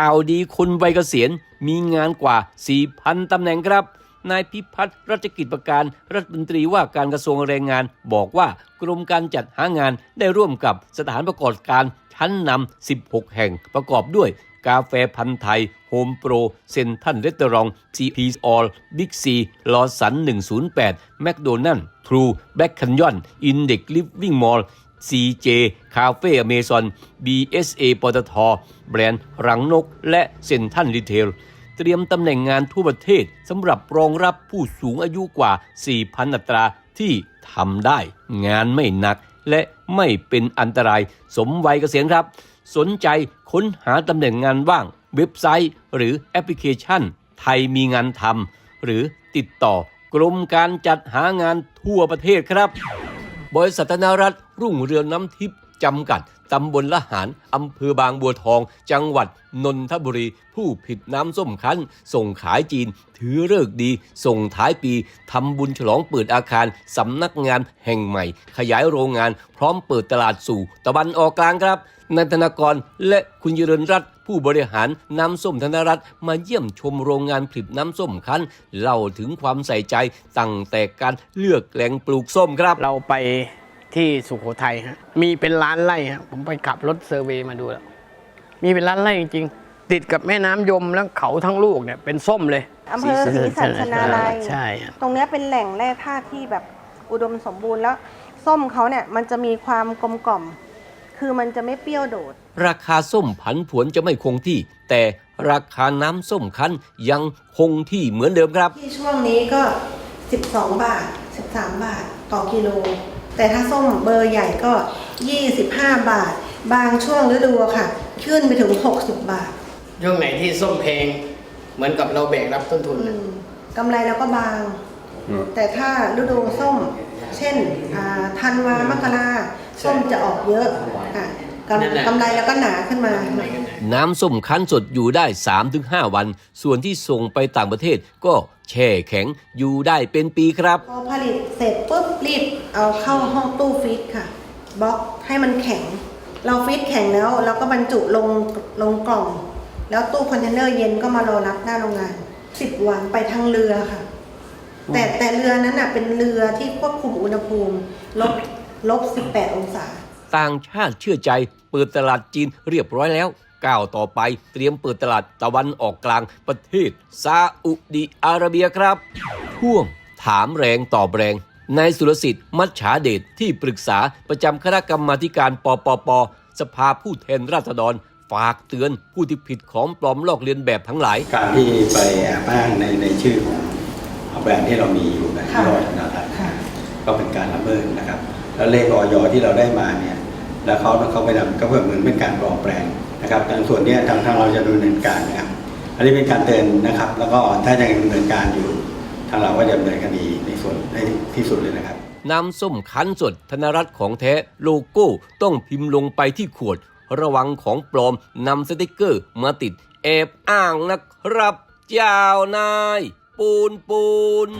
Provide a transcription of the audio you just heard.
ข่าวดีคนวัยเกษียณมีงานกว่า 4,000ตำแหน่งครับ นายพิพัฒน์รัชกิจประการรัฐมนตรีว่าการกระทรวงแรงงาน บอกว่ากรมการจัดหางานได้ร่วมกับสถานประกอบการชั้นนำ 16 แห่งประกอบด้วยกาแฟพันธ์ไทย โฮมโปร เซนทันเรสเตอรองซีพีออลบิ๊กซี ลอสัน 108 แมคโดนัลล์ทรู แบ็คคันยอน อินเด็กลิฟวิ่งมอล CJ คาเฟ่อเมซอน BSA ปตท แบรนด์รังนก และเซนทันรีเทล เตรียมตำแหน่งงานทั่วประเทศสำหรับรองรับผู้สูงอายุกว่า 4,000 อัตราที่ทำได้ งานไม่หนักและไม่เป็นอันตราย สมวัยเกษียณครับ สนใจค้นหาตำแหน่งงานว่าง เว็บไซต์หรือแอปพลิเคชัน ไทยมีงานทำหรือติดต่อกรมการจัดหางานทั่วประเทศครับ บริษัทธนรัฐรุ่งเรืองน้ำทิพย์จำกัด ตำบลละหาร อำเภอบางบัวทอง จังหวัดนนทบุรี ผู้ผิดน้ำส้มคั้น ส่งขายจีน ถือเลิกษ์ดี ส่งท้ายปี ทำบุญฉลองเปิดอาคาร สำนักงานแห่งใหม่ ขยายโรงงาน พร้อมเปิดตลาดสู่ ตะวันออกกลางครับนันทนากรและคุณเจริญรัตน์ ผู้บริหารน้ำส้มธนรัฐมาเยี่ยมชมโรงงานผลิตน้ำส้มคั้นเล่าถึงความใส่ใจตั้งแต่การเลือกแหล่งปลูกส้มครับ เราไปที่สุโขทัยฮะมีเป็นล้านไร่ฮะผมไปขับรถเซอร์เวย์มาดูแล้วมีเป็นล้านไร่จริงๆ ติดกับแม่น้ำยมแล้วเขาทั้งลูกเนี่ยเป็นส้มเลย อำเภอศรีสัชนาลัย ใช่ฮะ ตรงเนี้ยเป็นแหล่งแร่ธาตุที่แบบอุดมสมบูรณ์แล้ว ส้มเขาเนี่ยมันจะมีความกลมกล่อม คือมันจะไม่เปรี้ยวโดด ราคาส้มผันผวนจะไม่คงที่ แต่ราคาน้ำส้มคั้นยังคงที่เหมือนเดิมครับ ที่ช่วงนี้ก็ 12 บาท 13 บาทต่อกิโล แต่ถ้าส้มเบอร์ใหญ่ก็ 25 บาท บางช่วงฤดูอะค่ะ ขึ้นไปถึง 60 บาท ช่วงไหนที่ส้มเพลงเหมือนกับเราแบกรับต้นทุนอืน่ะมกำไรแล้วก็บาง แต่ถ้าฤดูส้ม เช่นอ่าธันวามกรา ส้มจะออกเยอะอะกำกำไรแล้วก็หนาขึ้นมา น้ำส้มคั้นสดอยู่ได้ 3-5 วัน ส่วนที่ส่งไปต่างประเทศก็แช่แข็งอยู่ได้เป็นปีครับ พอผลิตเสร็จปุ๊บรีบเอาเข้าห้องตู้ฟรีซค่ะบล็อกให้มันแข็ง เราฟรีซแข็งแล้วเราก็บรรจุลงลงกล่อง แล้วตู้คอนเทนเนอร์เย็นก็มารอรับหน้าโรงงาน 10 วันไปทางเรือค่ะ แต่แต่เรือนั้นน่ะเป็นเรือที่ควบคุมอุณหภูมิลบ ลบ 18 องศา ต่างชาติเชื่อใจเปิดตลาดจีนเรียบร้อยแล้ว ก้าวต่อไปเตรียมเปิดตลาดตะวันออกกลางประเทศซาอุดิอาระเบียครับช่วงถามแรงตอบแรงนายสุรสิทธิ์มัชฉาเดชที่ปรึกษาประจำคณะกรรมาธิการปปป สภาผู้แทนราษฎรฝากเตือนผู้ที่ผิดของปลอมลอกเลียนแบบทั้งหลาย การที่ไปแอบอ้างในในชื่อของแบรนด์ที่เรามีอยู่นะค่ะที่เราธนาคารก็เป็นการละเมิดนะครับ แล้วเลขออยที่เราได้มาเนี่ยแล้วเขาเขาไปทำก็เพื่อเหมือนเป็นการปลอมแปลงนะครับทางส่วนนี้ทางทางเราจะดำเนินการนะครับอันนี้เป็นการเตือนนะครับ แล้วก็ถ้ายังดำเนินการอยู่ ทางเราก็จะดำเนินคดีในส่วนให้ที่สุดเลยนะครับน้ำส้มคั้นสดธนรัฐของแท้โลโก้ต้องพิมพ์ลงไปที่ขวด ระวังของปลอมนำสติกเกอร์มาติดแอบอ้างนะครับ เจ้านาย ปูนปูน